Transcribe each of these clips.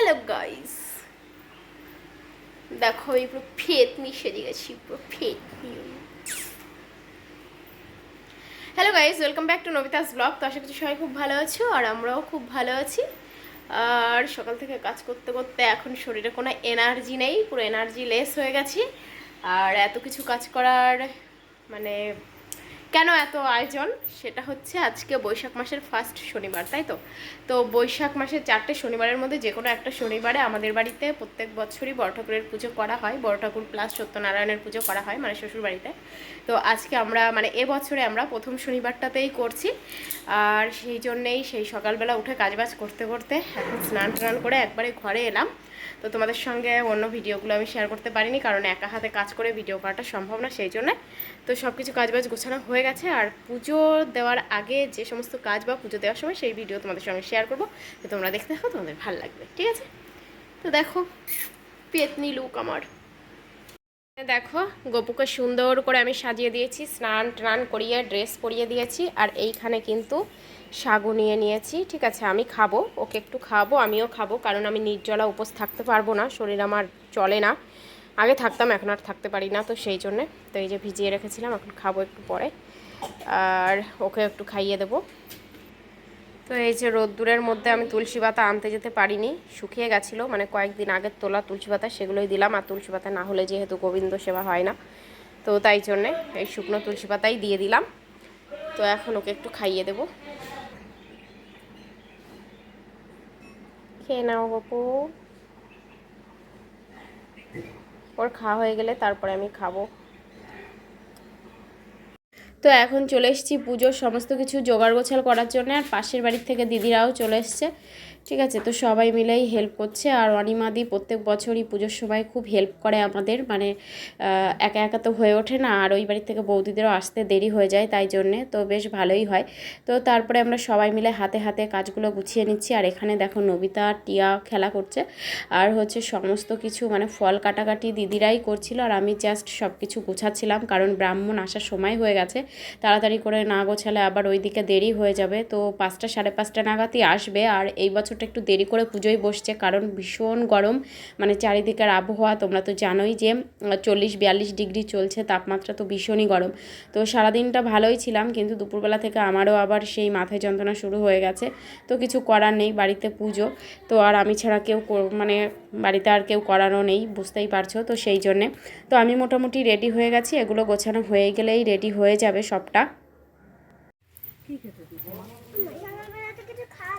Hello guys দেখো, এই পুরো ফেতনি সেজে গেছি, পুরো ফেতনি hello guys welcome back to নবিতাস blog তো আশা করছি সবাই খুব ভালো আছো, আর আমরাও খুব ভালো আছি। আর সকাল থেকে কাজ করতে করতে এখন শরীরে কোনো এনার্জি নেই, পুরো এনার্জি লেস হয়ে গেছি। আর এত কিছু কাজ করার মানে কেন এত আয়োজন? সেটা হচ্ছে আজকে বৈশাখ মাসের ফার্স্ট শনিবার, তাই তো? তো বৈশাখ মাসের চারটে শনিবারের মধ্যে যে কোনো একটা শনিবারে আমাদের বাড়িতে প্রত্যেক বছরই বড় ঠাকুরের পুজো করা হয়। বড় ঠাকুর প্লাস সত্যনারায়ণের পুজো করা হয় মানে শ্বশুর বাড়িতে। তো আজকে আমরা মানে এবছরে আমরা প্রথম শনিবারটাতেই করছি। আর সেই জন্যেই সেই সকালবেলা উঠে কাজবাজ করতে করতে এখন স্নান টান করে একবারে ঘরে এলাম। তো তোমাদের সঙ্গে অন্য ভিডিওগুলো আমি শেয়ার করতে পারিনি, কারণ একা হাতে কাজ করে ভিডিও করাটা সম্ভব না, সেই জন্য। তো সব কিছু কাজবাজ গোছানো হয়ে গেছে, আর পুজো দেওয়ার আগে যে সমস্ত কাজ বা পুজো দেওয়ার সময় সেই ভিডিও তোমাদের সঙ্গে শেয়ার করব। তো তোমরা দেখতে থাকো, তোমাদের ভালো লাগবে, ঠিক আছে? তো দেখো, পেতনি লুক আমার। দেখো, গপুকে সুন্দর করে আমি সাজিয়ে দিয়েছি স্নান টান করিয়ে ড্রেস পরিয়ে দিয়েছি, আর এইখানে কিন্তু সাগু নিয়ে নিয়েছি। ঠিক আছে, আমি খাব, ওকে একটু খাব আমিও খাব, কারণ আমি নির্জলা উপোস থাকতে পারব না, শরীর আমার চলে না। আগে থাকতাম, এখন আর থাকতে পারি না, তো সেই জন্যে। তো এই যে ভিজিয়ে রেখেছিলাম, এখন খাব একটু পরে। আর ওকে একটু খাইয়ে দেবো। তো এই যে রোদ্দুরের মধ্যে আমি তুলসী পাতা আনতে যেতে পারিনি, শুকিয়ে গেছিল মানে কয়েকদিন আগের তোলা তুলসী পাতা সেগুলোই দিলাম, আর তুলসী পাতা না হলে যেহেতু গোবিন্দ সেবা হয় না, তো তাই জন্যে এই শুকনো তুলসী পাতাই দিয়ে দিলাম। তো এখন ওকে একটু খাইয়ে দেবো। খেয়ে নাও গপু। ওর খাওয়া হয়ে গেলে তারপরে আমি খাব। তো এখন চলে এসেছি পুজোর সমস্ত কিছু জোগাড় গোছাল করার জন্য আর পাশের বাড়ির থেকে দিদিরাও চলে এসছে। ঠিক আছে, তো সবাই মিলেই হেল্প করছে। আর অনিমাদি প্রত্যেক বছরই পুজোর সময় খুব হেল্প করে আমাদের। মানে একা একা তো হয়ে ওঠে না। আর ওই বাড়ির থেকে বৌদিদেরও আসতে দেরি হয়ে যায় তাই জন্যে। তো বেশ ভালোই হয়। তো তারপরে আমরা সবাই মিলে হাতে হাতে কাজগুলো গুছিয়ে নিচ্ছি। আর এখানে দেখো নবিতা টিয়া খেলা করছে। আর হচ্ছে সমস্ত কিছু মানে ফল কাটাকাটি দিদিরাই করছিল। আর আমি জাস্ট সব কিছু গোছাচ্ছিলাম। কারণ ব্রাহ্মণ আসার সময় হয়ে গেছে। তাড়াতাড়ি করে না গোছালে আবার ওইদিকে দেরি হয়ে যাবে। তো পাঁচটা সাড়ে পাঁচটা নাগাদই আসবে। আর এই বছরটা একটু দেরি করে পুজোয় বসছে, কারণ ভীষণ গরম। মানে চারিদিকের আবহাওয়া তোমরা তো জানোই যে চল্লিশ বিয়াল্লিশ ডিগ্রি চলছে, তাপমাত্রা তো ভীষণই গরম। তো সারাদিনটা ভালোই ছিলাম, কিন্তু দুপুরবেলা থেকে আমারও আবার সেই মাথায় যন্ত্রণা শুরু হয়ে গেছে। তো কিছু করার নেই বাড়িতে পুজো। তো আর আমি ছাড়া কেউ মানে বাড়িতে আর কেউ করানো নেই, বুঝতেই পারছ তো সেই জন্যে। তো আমি মোটামুটি রেডি হয়ে গেছি, এগুলো গোছানো হয়ে গেলেই রেডি হয়ে যাবে সবটা। এই তুই হ্যাঁ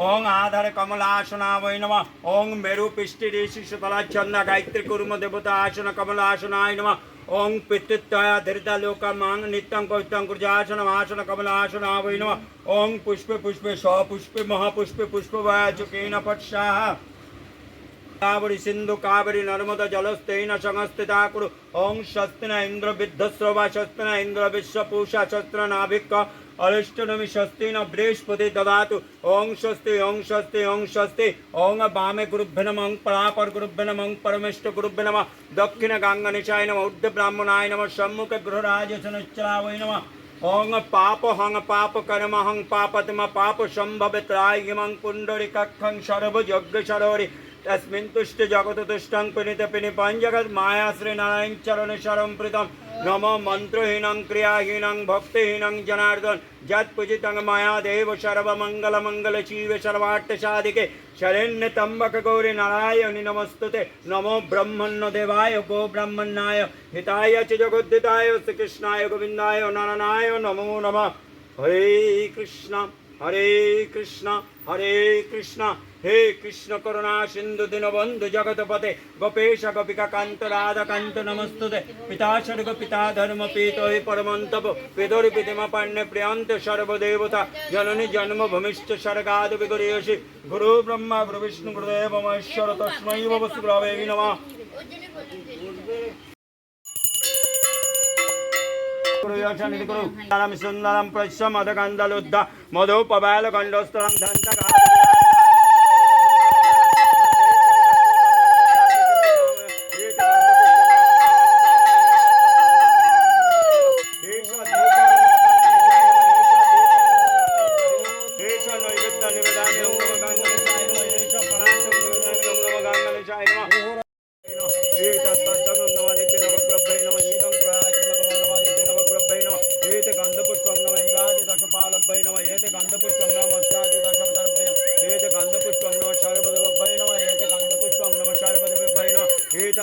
ओम आधार कमलासना वै नमः ओम मेरु पिष्टिरेशि सुतलाच्छन्द गायत्री कुर्म देवता आसन कमलासनाय नमः ओम पितृत्वया धृता लोक मांग नित्यं कौस्तं कुर्जासन आसन कमलासना वै नमः ओम पुष्पे पुष्पे सपुष्पे महापुष्पे पुष्पवाचुकेन पट्साः कावरि सिन्धु कावरि नर्मदा जलस्तेन संस्थिता कुरु ओं स्वस्तिन इन्द्र विद्धस्रवा स्वस्तिन इन्द्र विश्वपूषा शस्त्र नाभिक અરિષ્ટનમિ સ્વસ્તિ ન બૃહસ્પતિ દદાતુ ઓં સ્વસ્તિ ઓં સ્વસ્તિ ઓં સ્વસ્તિ ઓં વામે ગુરુભ્ય નમ ઓં પરાપર ગુરુભ્ય નમ ઓં પરમેષ્ટ ગુરુભ્ય નમ દક્ષિણ ગાંગ નિશાય નમ ઉદ્ધ બ્રાહ્મણાય નમ સમ્મુખ ગૃહરાજ સુનિશ્ચરાવય નમ ઓંગ પાપ હંગ પાપ કર્મ હંગ પાપતમ પાપ સંભવિત્રાય મં પુંડરી કખં સર્વ યજ્ઞ સરોરી तस्मिन् तुष्ट जगत तुष्टं पिनित माया श्रीनारायण चरण शरं प्रीतं। नमो मन्त्रहीनं, क्रियाहीनं, भक्तिहीनं जनार्दन। यत्पूजितं माया देव सर्वमङ्गलमङ्गल शिव सर्वार्थसाधिके शरण्य त्र्यम्बक गौरी नारायणि नमस्तुते। नमो ब्रह्मण्य देवाय, गो ब्रह्मण्याय। हिताय च जगद्दिताय श्रीकृष्णाय गोविन्दाय, नारायणाय नमो नमः। हरे कृष्ण हरे कृष्ण हरे कृष्ण। হে কৃষ্ণ করুণা, সিন্ধু দীনবন্ধু জগৎপতে গোপেশ গোপিকা কান্ত, রাধা কান্ত, নমস্তুতে। পিতা স্বর্গ, পিতা ধর্ম, পিত হে পরমন্তপ। পিতরি পিতিমা পাণ্যে প্রিয়ন্ত সর্বদেবতা। জননী জন্মভূমিশ্চ স্বর্গাদ বিগরীয়সি। গুরু ব্রহ্মা, গুরু বিষ্ণু গুরুদেব মহেশ্বর তস্मै বস্তু প্রভে নমঃ। সুন্দরম প্রশ্য মদগন্ধলুদ্ধ মধুপবাল গণ্ডস্তরম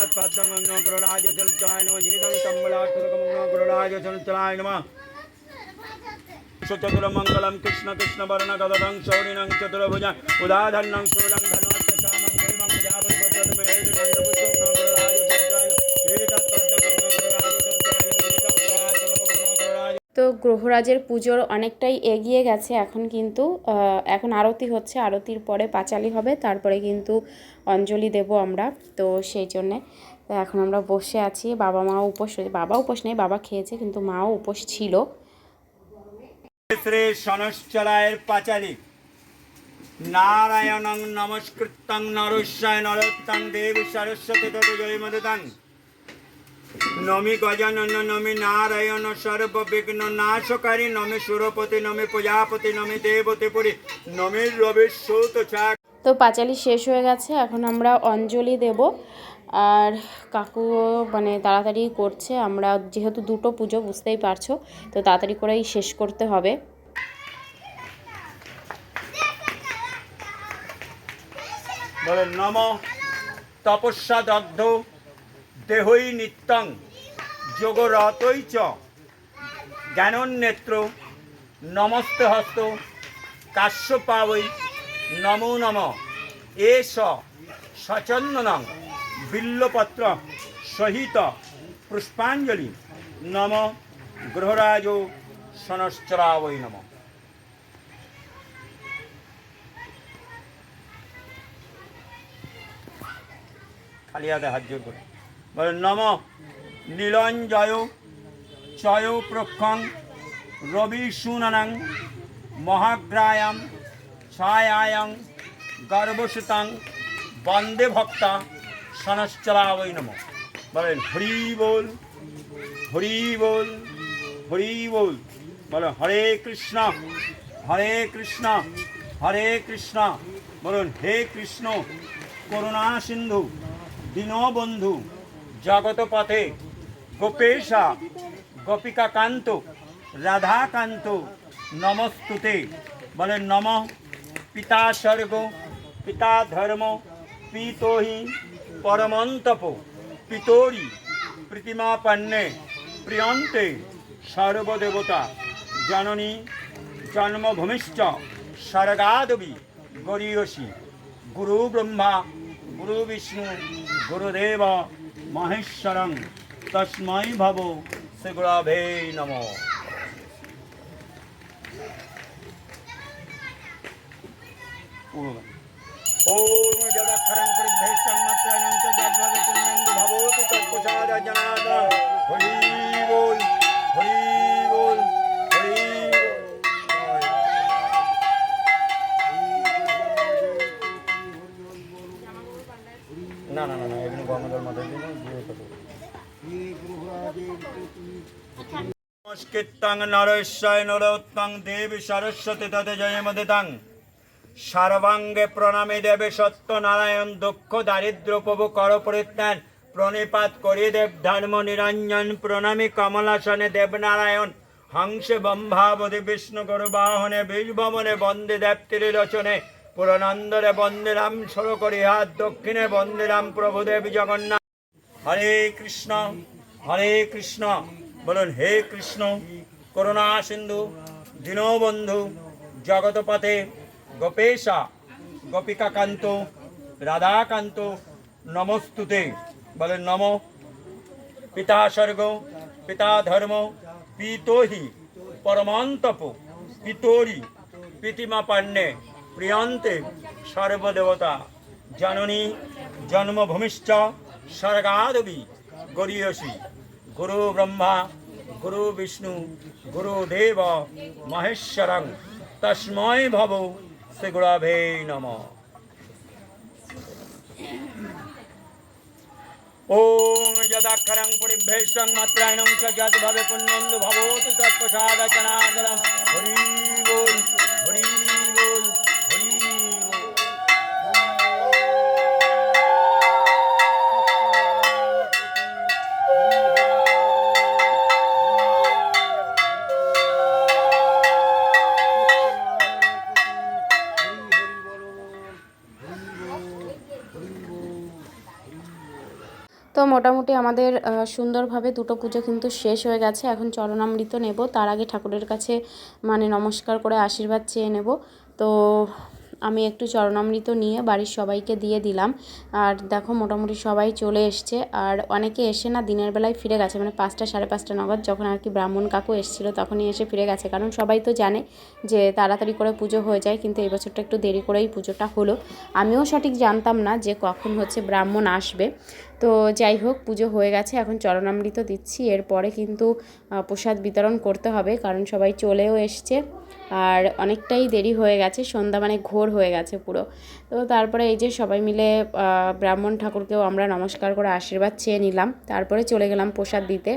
தத்பத்மன்னோ குருடாஜ செலுத்தாய் நம ஜீதம் தம்பலா துருகமன்னோ குருடாஜ செலுத்தாய் நம சுச்சதுரமங்கலம் கிருஷ்ண கிருஷ்ண வர்ண கததம் சௌரிணம் சதுரபுஜ உதாதன்னம் சூலம் தனோத்யாமம் ஜெய்மம் ஜாபதி பத்ரதுமே ஏழு கந்தபுஷ்பம் তো গ্রহরাজের পুজোর অনেকটাই এগিয়ে গেছে, এখন কিন্তু এখন আরতি হচ্ছে, আরতির পরে পাঁচালি হবে, তারপরে কিন্তু অঞ্জলি দেব আমরা, তো সেই জন্যে এখন আমরা বসে আছি, বাবা মাও উপোস, বাবা উপোস নেই, বাবা খেয়েছে, কিন্তু মাও উপোস ছিল। শ্রী পাঁচালী। নারায়ণং নমস্কৃতং নরস্যায় নরোত্তং দেবী সরস্বতী তত জয়মদাং নমি গজানন নমি নারায়ণ সর্ববিঘ্ন নাশকারী নমি সুরপতি নমি প্রজাপতি নমি দেবতী পুরী নমি রবি সূত চাক। তো পাঁচালি শেষ হয়ে গেছে এখন আমরা অঞ্জলি দেব। আর কাকু মানে তাড়াতাড়ি করছে আমরা যেহেতু দুটো পুজো বুঝতেই পারছ তো তাড়াতাড়ি করেই শেষ করতে হবে। নম তপস্যা দগ্ধ দেহই নিত্যং, যোগরতই চ। জ্ঞানন্নেত্র নমস্তে হস্ত, কাশ্যপাবৈ, নমো নম। এষ সচন্দনং, বিল্লপত্র, সহিত, পুষ্পাঞ্জলি, নম গ্রহরাজ সনশ্চরাবৈ নমঃ। খালি হাতে হাত জোর করে। বলে, নম নীলঞ্জয় চয় প্রক্ষং রবি সুনানাং মহাগ্রায়াম ছায়ায়াং গর্ভসুতাং বন্দে ভক্তা সনশ্চলাবৈ নম। বলেন হরি বল হরি বল হরি বল। বলো, হরে কৃষ্ণ হরে কৃষ্ণ হরে কৃষ্ণ। বলুন, হে কৃষ্ণ, করুণা সিন্ধু, দীনবন্ধু জগত পথে গোপেশা গোপিকাকান্ত রাধাকান্ত নমস্তুতে। বলেন, নম, পিতা স্বর্গ, পিতা ধর্ম পিতোহি পরমন্তপ, পিতরি প্রীতিমাপন্নে, প্রিয়ন্তে সর্বদেবতা, জননী জন্মভূমিশ্চ স্বর্গাদবি, গরীয়সী গুরু ব্রহ্মা গুরু বিষ্ণু গুরুদেব মহেশ্বরং তসমাই ভব শ্রীগুড়াভে নম। ওম হরি বল হরি না না না না গঙ্গাধর মাথায় দিন, দিয়ে কত সংস্কৃতং নরস্যয় নরোত্তং দেবী সরস্বতী ততে জয়মদিতাং। সর্বাঙ্গে প্রণামী দেবে সত্য নারায়ণ দুঃখ দারিদ্র প্রভু কর পরিত্যান প্রণিপাত করি দেব ধর্ম নিরঞ্জন, প্রণামী কমলাসনে দেবনারায়ণ হংসে ব্রহ্মাবধি বিষ্ণু গুরু বাহনে বীজ ভবনে বন্দে দেব ত্রিলোচনে। পুরনন্দরে বন্দিরাম সর করি হাত দক্ষিণে বন্দিরাম প্রভুদেব জগন্নাথ। হরে কৃষ্ণ হরে কৃষ্ণ, বলুন হে কৃষ্ণ, করুণা সিন্ধু দীনবন্ধু জগৎপথে গোপেশা, গোপিকাকান্ত, রাধাকান্ত, নমস্তুতে। বলেন নম, পিতা স্বর্গ, পিতা ধর্ম, পিতোহি, পরমান্তপ, পিতোরি প্রীতিমা পান্নে প্রিয়ন্তে সর্বদেবতা, জননী জন্মভূমিশ্চ স্বর্গাদবি গরীয়সী, গুরু ব্রহ্মা, গুরু বিষ্ণু গুরুদেব মহেশ্বরং তস্ময় ভব শ্রী গুরবে নমঃ। ওম যদাক্ষরং পরিভ্রেষ্টং মাত্রায়ণং চ যদ ভবে পুণ্যন্দু ভবতু তৎপ্রসাদচনাদরম হরি তো মোটামুটি আমাদের সুন্দরভাবে দুটো পুজো কিন্তু শেষ হয়ে গেছে। এখন চরণামৃত নেব। তার আগে ঠাকুরের কাছে মানে নমস্কার করে আশীর্বাদ চেয়ে নেব। তো আমি একটু চরণামৃত নিয়ে বাড়ির সবাইকে দিয়ে দিলাম। আর দেখো মোটামুটি সবাই চলে এসছে। আর অনেকে এসে না দিনের বেলায় ফিরে গেছে। মানে পাঁচটা, সাড়ে পাঁচটা নগদ যখন আর কি ব্রাহ্মণ কাকু এসেছিল তখনই এসে ফিরে গেছে। কারণ সবাই তো জানে যে তাড়াতাড়ি করে পুজো হয়ে যায়, কিন্তু এই বছরটা একটু দেরি করেই পুজোটা হলো। আমিও সঠিক জানতাম না যে কখন হচ্ছে ব্রাহ্মণ আসবে। তো যাই হোক, পুজো হয়ে গেছে, এখন চরণামৃত দিচ্ছি। এরপরে কিন্তু প্রসাদ বিতরণ করতে হবে, কারণ সবাই চলেও এসছে। আর অনেকটাই দেরি হয়ে গেছে, সন্ধ্যা মানে ঘোর হয়ে গেছে পুরো। তো তারপরে এই যে সবাই মিলে ব্রাহ্মণ ঠাকুরকেও আমরা নমস্কার করে আশীর্বাদ চেয়ে নিলাম। তারপরে চলে গেলাম প্রসাদ দিতে।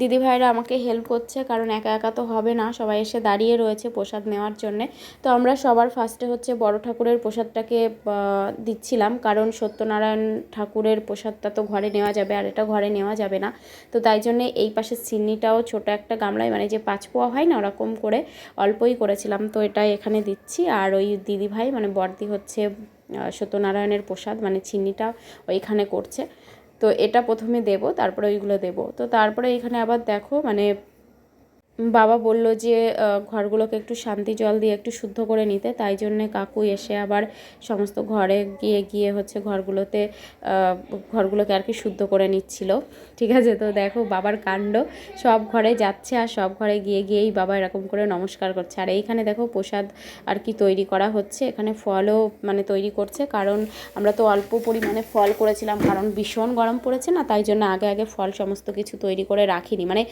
দিদি ভাইরা আমাকে হেল্প করছে, কারণ একা একা তো হবে না, সবাই এসে দাঁড়িয়ে রয়েছে প্রসাদ নেওয়ার জন্যে। তো আমরা সবার ফার্স্টে হচ্ছে বড় ঠাকুরের প্রসাদটাকে দিচ্ছিলাম, কারণ সত্যনারায়ণ ঠাকুরের প্রসাদটা তো ঘরে নেওয়া যাবে, আর এটা ঘরে নেওয়া যাবে না। তো তাই জন্যে এই পাশের সিন্নিটাও ছোট একটা গামলায় মানে যে পাঁচ পোয়া হয় না, ওরকম করে অল্পই করেছিলাম। তো এটা এখানে দিচ্ছি, আর ওই দিদি ভাই মানে বর্দি হচ্ছে সত্যনারায়ণের প্রসাদ মানে চিন্নিটা ওইখানে করছে। তো এটা প্রথমে দেব তারপরে ওইগুলো দেব। তো তারপরে এখানে আবার দেখো মানে বাবা বলল যে ঘরগুলোকে একটু শান্তি জল দিয়ে একটু শুদ্ধ করে নিতে। তাই জন্যে কাকু এসে আবার সমস্ত ঘরে গিয়ে গিয়ে হচ্ছে ঘরগুলোতে ঘরগুলোকে আর কি শুদ্ধ করে নিচ্ছিল। ঠিক আছে? তো দেখো, বাবার কাণ্ড। সব ঘরে যাচ্ছে আর সব ঘরে গিয়ে, গিয়েই বাবা এরকম করে নমস্কার করছে। আর এইখানে দেখো, প্রসাদ আর কি তৈরি করা হচ্ছে। এখানে ফলও মানে তৈরি করছে। কারণ আমরা তো অল্প পরিমাণে ফল করেছিলাম, কারণ ভীষণ গরম পড়েছে না? তাই জন্য আগে আগে ফল সমস্ত কিছু তৈরি করে রাখিনি। মানে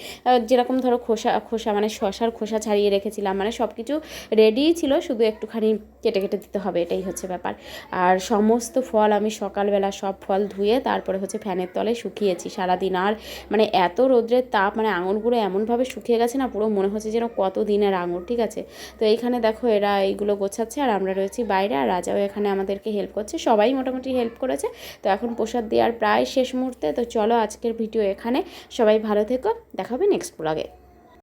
যেরকম ধরো খোসা খোসা মানে শশার খোসা ছাড়িয়ে রেখেছিলাম। মানে সব কিছু রেডিই ছিল, শুধু একটুখানি কেটে কেটে দিতে হবে, এটাই হচ্ছে ব্যাপার। আর সমস্ত ফল আমি সকালবেলা সব ফল ধুয়ে তারপরে হচ্ছে ফ্যানের তলে শুকিয়েছি। সারাদিন আর মানে এত রোদ্রের তাপ মানে আঙুরগুলো এমনভাবে শুকিয়ে গেছে না, পুরো মনে হচ্ছে যেন কত দিনের আঙুর, ঠিক আছে? তো এইখানে দেখো এরা এইগুলো গোছাচ্ছে আর আমরা রয়েছি বাইরে আর রাজাও এখানে আমাদেরকে হেল্প করছে। সবাই মোটামুটি হেল্প করেছে। তো এখন প্রসাদ দেওয়ার প্রায় শেষ মুহূর্তে। তো চলো আজকের ভিডিও এখানে। সবাই ভালো থেকো। দেখাবে নেক্সট ব্লগে